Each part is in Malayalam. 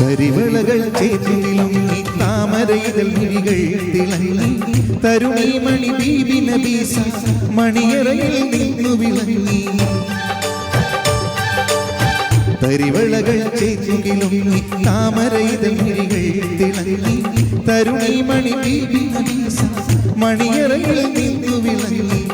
കരിവളകൾ ചേറ്റിലും താമരയിതൽ മിഴികൾ തിളങ്ങി. തരുണി മണി ബീബി നബീസ മണിയറയിൽ നിന്നു വിളങ്ങി. തരിവളകൾ ചേച്ചെങ്കിലും താമരയിതൽ മിഴികൾ തിളങ്ങി. തരുണി മണി ബീബി നബീസ മണിയറയിൽ നിന്നു വിളങ്ങി.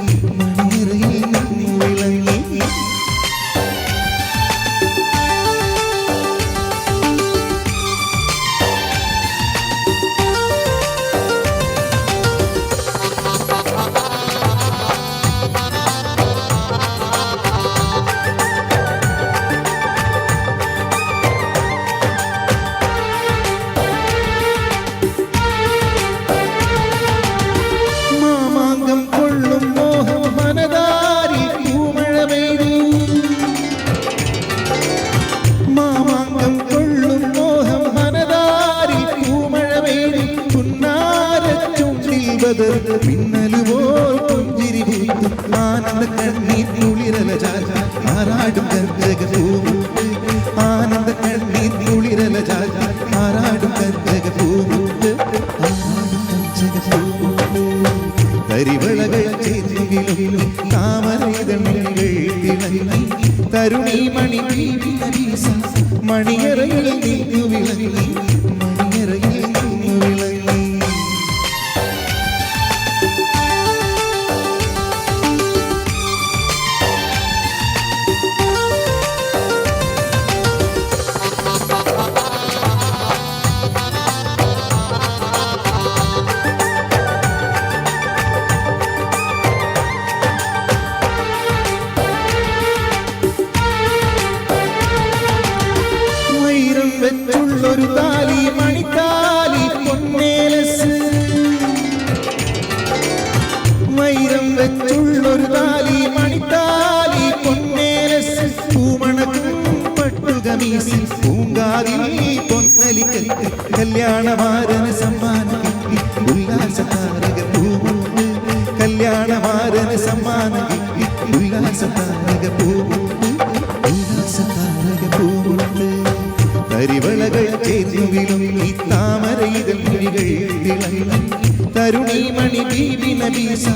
ബദർ മിന്നലുപോൽ പുഞ്ചിരി പൂത്തു. ആനന്ദ കണ്ണീർ കുളിരല ചാച ആരാടും കർജക പൂമുട്ട് ആനന്ദ കണ്ണീർ കുളിരല ചാച ആരാടും കർജക പൂമുട്ട് കരിവളകൾ ചേരുകിലും താമരയിതളുകൾ തിളങ്ങി. തരുണി മണി മണിയറയിൽ നിന്നു വിളങ്ങി. കല്യാണമാരന് സമ്മാനം കിട്ടി. ഉല്ലാസ താരക പൂമുണ്ട് കല്യാണമാരന് സമ്മാനം കിട്ടി. ഉല്ലാസ താരക പൂവുണ്ട്. ഉല്ലാസ താരക പൂമുണ്ട് കരിവളകൾ ചേരുവിലും ഈ താമരയിതൽ മൊഴികൾ തിളങ്ങി. തരുണി മണി ബീബി നബീസ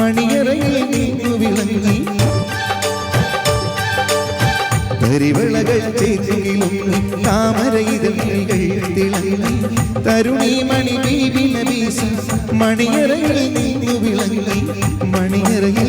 മണിയറയിൽ നിന്നു വിളങ്ങി. കരിവളകൾ ചേരുവിലും ഈ മൊഴികൾ തിളങ്ങി തരുണി മണി മണിയറയിൽ മണിയറയിൽ